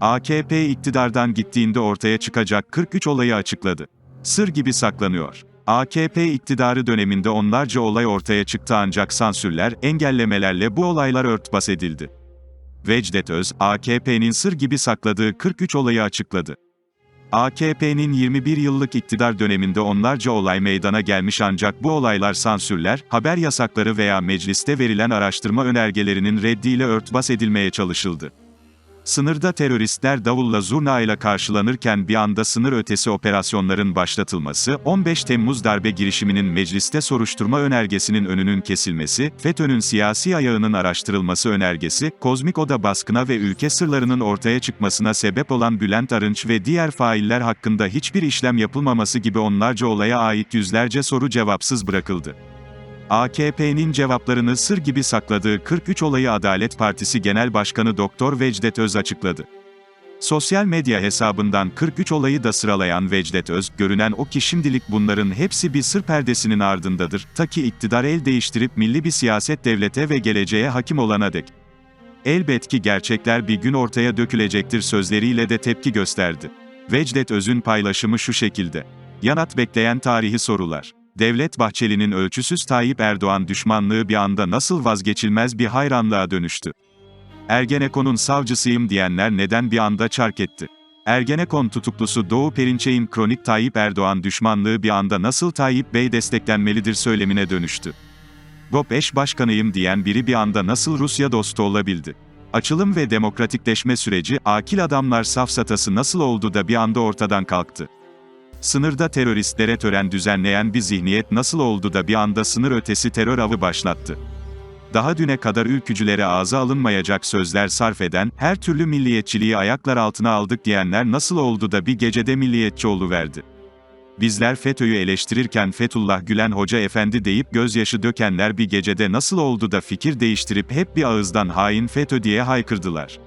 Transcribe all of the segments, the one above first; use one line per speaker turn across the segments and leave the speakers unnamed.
AKP iktidardan gittiğinde ortaya çıkacak 43 olayı açıkladı. Sır gibi saklanıyor. AKP iktidarı döneminde onlarca olay ortaya çıktı ancak sansürler, engellemelerle bu olaylar örtbas edildi. Vecdet Öz, AKP'nin sır gibi sakladığı 43 olayı açıkladı. AKP'nin 21 yıllık iktidar döneminde onlarca olay meydana gelmiş ancak bu olaylar sansürler, haber yasakları veya mecliste verilen araştırma önergelerinin reddiyle örtbas edilmeye çalışıldı. Sınırda teröristler davulla zurna ile karşılanırken bir anda sınır ötesi operasyonların başlatılması, 15 Temmuz darbe girişiminin mecliste soruşturma önergesinin önünün kesilmesi, FETÖ'nün siyasi ayağının araştırılması önergesi, kozmik oda baskına ve ülke sırlarının ortaya çıkmasına sebep olan Bülent Arınç ve diğer failler hakkında hiçbir işlem yapılmaması gibi onlarca olaya ait yüzlerce soru cevapsız bırakıldı. AKP'nin cevaplarını sır gibi sakladığı 43 olayı Adalet Partisi Genel Başkanı Doktor Vecdet Öz açıkladı. Sosyal medya hesabından 43 olayı da sıralayan Vecdet Öz, görünen o ki şimdilik bunların hepsi bir sır perdesinin ardındadır, ta ki iktidar el değiştirip milli bir siyaset devlete ve geleceğe hakim olana dek. Elbet ki gerçekler bir gün ortaya dökülecektir sözleriyle de tepki gösterdi. Vecdet Öz'ün paylaşımı şu şekilde. Yanat bekleyen tarihi sorular. Devlet Bahçeli'nin ölçüsüz Tayyip Erdoğan düşmanlığı bir anda nasıl vazgeçilmez bir hayranlığa dönüştü? Ergenekon'un savcısıyım diyenler neden bir anda çark etti? Ergenekon tutuklusu Doğu Perinçek'in kronik Tayyip Erdoğan düşmanlığı bir anda nasıl Tayyip Bey desteklenmelidir söylemine dönüştü? GOP eş başkanıyım diyen biri bir anda nasıl Rusya dostu olabildi? Açılım ve demokratikleşme süreci, akil adamlar safsatası nasıl oldu da bir anda ortadan kalktı? Sınırda teröristlere tören düzenleyen bir zihniyet nasıl oldu da bir anda sınır ötesi terör avı başlattı? Daha düne kadar ülkücülere ağza alınmayacak sözler sarf eden, her türlü milliyetçiliği ayaklar altına aldık diyenler nasıl oldu da bir gecede milliyetçi verdi? Bizler FETÖ'yü eleştirirken Fethullah Gülen Hoca Efendi deyip gözyaşı dökenler bir gecede nasıl oldu da fikir değiştirip hep bir ağızdan hain FETÖ diye haykırdılar?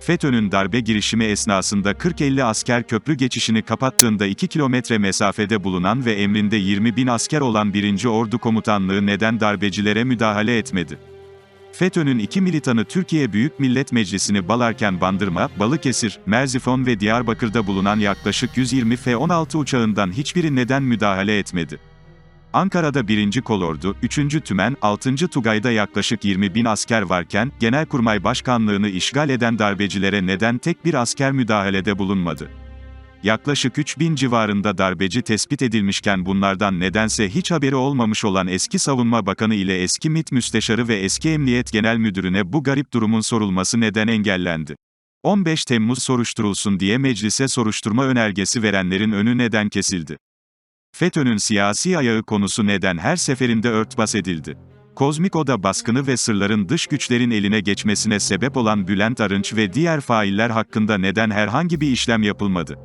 FETÖ'nün darbe girişimi esnasında 40-50 asker köprü geçişini kapattığında 2 kilometre mesafede bulunan ve emrinde 20 bin asker olan 1. Ordu Komutanlığı neden darbecilere müdahale etmedi? FETÖ'nün iki militanı Türkiye Büyük Millet Meclisi'ni balarken Bandırma, Balıkesir, Merzifon ve Diyarbakır'da bulunan yaklaşık 120 F-16 uçağından hiçbiri neden müdahale etmedi? Ankara'da 1. Kolordu, 3. Tümen, 6. Tugay'da yaklaşık 20 bin asker varken, Genelkurmay Başkanlığını işgal eden darbecilere neden tek bir asker müdahalede bulunmadı? Yaklaşık 3 bin civarında darbeci tespit edilmişken bunlardan nedense hiç haberi olmamış olan eski Savunma Bakanı ile eski MİT Müsteşarı ve eski Emniyet Genel Müdürüne bu garip durumun sorulması neden engellendi? 15 Temmuz soruşturulsun diye meclise soruşturma önergesi verenlerin önü neden kesildi? FETÖ'nün siyasi ayağı konusu neden her seferinde örtbas edildi? Kozmik Oda baskını ve sırların dış güçlerin eline geçmesine sebep olan Bülent Arınç ve diğer failler hakkında neden herhangi bir işlem yapılmadı?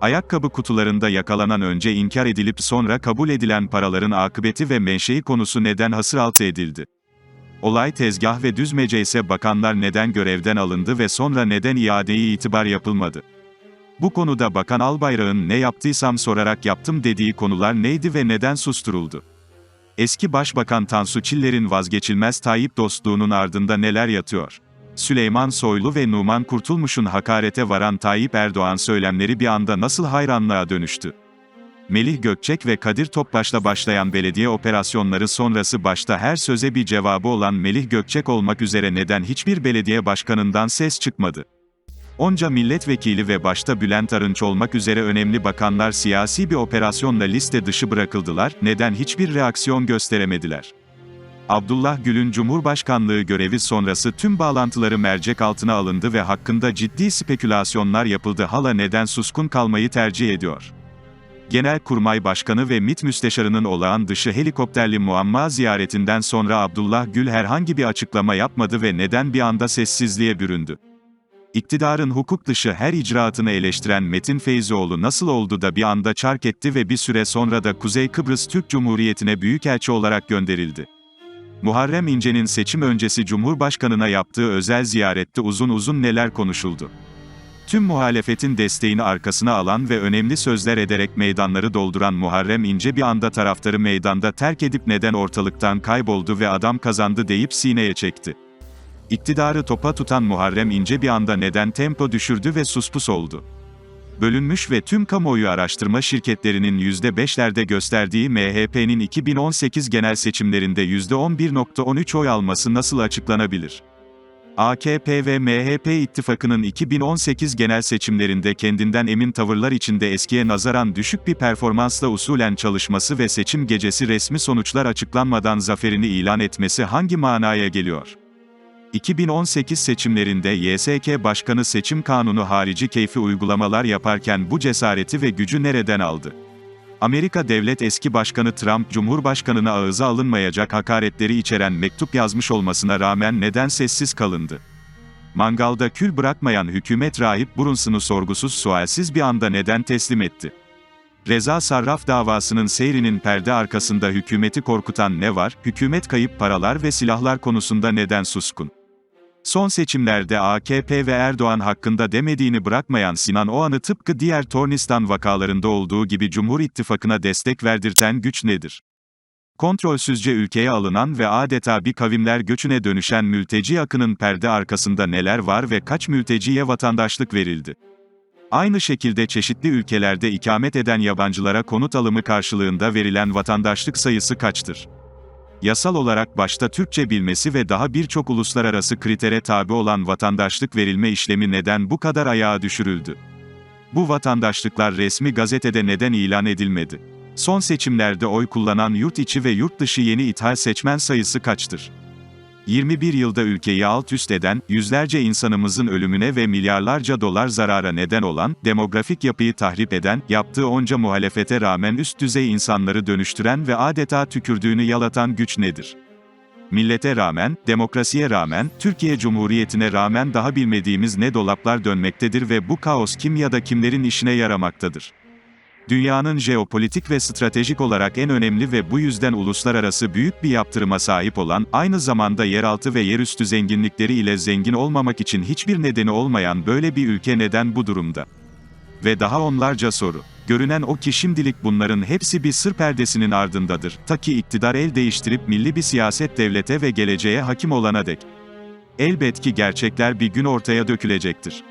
Ayakkabı kutularında yakalanan önce inkar edilip sonra kabul edilen paraların akıbeti ve menşei konusu neden hasıraltı edildi? Olay tezgah ve düzmece ise bakanlar neden görevden alındı ve sonra neden iadeye itibar yapılmadı? Bu konuda Bakan Albayrak'ın ne yaptıysam sorarak yaptım dediği konular neydi ve neden susturuldu? Eski Başbakan Tansu Çiller'in vazgeçilmez Tayyip dostluğunun ardında neler yatıyor? Süleyman Soylu ve Numan Kurtulmuş'un hakarete varan Tayyip Erdoğan söylemleri bir anda nasıl hayranlığa dönüştü? Melih Gökçek ve Kadir Topbaş'la başlayan belediye operasyonları sonrası başta her söze bir cevabı olan Melih Gökçek olmak üzere neden hiçbir belediye başkanından ses çıkmadı? Onca milletvekili ve başta Bülent Arınç olmak üzere önemli bakanlar siyasi bir operasyonla liste dışı bırakıldılar, neden hiçbir reaksiyon gösteremediler? Abdullah Gül'ün Cumhurbaşkanlığı görevi sonrası tüm bağlantıları mercek altına alındı ve hakkında ciddi spekülasyonlar yapıldı hala neden suskun kalmayı tercih ediyor? Genelkurmay Başkanı ve MİT Müsteşarı'nın olağan dışı helikopterli muamma ziyaretinden sonra Abdullah Gül herhangi bir açıklama yapmadı ve neden bir anda sessizliğe büründü? İktidarın hukuk dışı her icraatını eleştiren Metin Feyzioğlu nasıl oldu da bir anda çark etti ve bir süre sonra da Kuzey Kıbrıs Türk Cumhuriyeti'ne büyükelçi olarak gönderildi. Muharrem İnce'nin seçim öncesi Cumhurbaşkanına yaptığı özel ziyarette uzun uzun neler konuşuldu. Tüm muhalefetin desteğini arkasına alan ve önemli sözler ederek meydanları dolduran Muharrem İnce bir anda taraftarı meydanda terk edip neden ortalıktan kayboldu ve adam kazandı deyip sineye çekti. İktidarı topa tutan Muharrem İnce bir anda neden tempo düşürdü ve suspus oldu? Bölünmüş ve tüm kamuoyu araştırma şirketlerinin %5'lerde gösterdiği MHP'nin 2018 genel seçimlerinde %11.13 oy alması nasıl açıklanabilir? AKP ve MHP ittifakının 2018 genel seçimlerinde kendinden emin tavırlar içinde eskiye nazaran düşük bir performansla usulen çalışması ve seçim gecesi resmi sonuçlar açıklanmadan zaferini ilan etmesi hangi manaya geliyor? 2018 seçimlerinde YSK Başkanı seçim kanunu harici keyfi uygulamalar yaparken bu cesareti ve gücü nereden aldı? Amerika Devlet Eski Başkanı Trump, Cumhurbaşkanına ağıza alınmayacak hakaretleri içeren mektup yazmış olmasına rağmen neden sessiz kalındı? Mangalda kül bırakmayan hükümet rahip Brunson'u sorgusuz sualsiz bir anda neden teslim etti? Reza Sarraf davasının seyrinin perde arkasında hükümeti korkutan ne var, hükümet kayıp paralar ve silahlar konusunda neden suskun? Son seçimlerde AKP ve Erdoğan hakkında demediğini bırakmayan Sinan Oğan'ı tıpkı diğer Tornistan vakalarında olduğu gibi Cumhur İttifakı'na destek verdirten güç nedir? Kontrolsüzce ülkeye alınan ve adeta bir kavimler göçüne dönüşen mülteci akının perde arkasında neler var ve kaç mülteciye vatandaşlık verildi? Aynı şekilde çeşitli ülkelerde ikamet eden yabancılara konut alımı karşılığında verilen vatandaşlık sayısı kaçtır? Yasal olarak başta Türkçe bilmesi ve daha birçok uluslararası kritere tabi olan vatandaşlık verilme işlemi neden bu kadar ayağa düşürüldü? Bu vatandaşlıklar resmi gazetede neden ilan edilmedi? Son seçimlerde oy kullanan yurt içi ve yurt dışı yeni ithal seçmen sayısı kaçtır? 21 yılda ülkeyi alt üst eden, yüzlerce insanımızın ölümüne ve milyarlarca dolar zarara neden olan, demografik yapıyı tahrip eden, yaptığı onca muhalefete rağmen üst düzey insanları dönüştüren ve adeta tükürdüğünü yalatan güç nedir? Millete rağmen, demokrasiye rağmen, Türkiye Cumhuriyeti'ne rağmen daha bilmediğimiz ne dolaplar dönmektedir ve bu kaos kim ya da kimlerin işine yaramaktadır? Dünyanın jeopolitik ve stratejik olarak en önemli ve bu yüzden uluslararası büyük bir yaptırıma sahip olan, aynı zamanda yeraltı ve yerüstü zenginlikleri ile zengin olmamak için hiçbir nedeni olmayan böyle bir ülke neden bu durumda? Ve daha onlarca soru. Görünen o ki şimdilik bunların hepsi bir sır perdesinin ardındadır, ta ki iktidar el değiştirip milli bir siyaset devlete ve geleceğe hakim olana dek. Elbet ki gerçekler bir gün ortaya dökülecektir.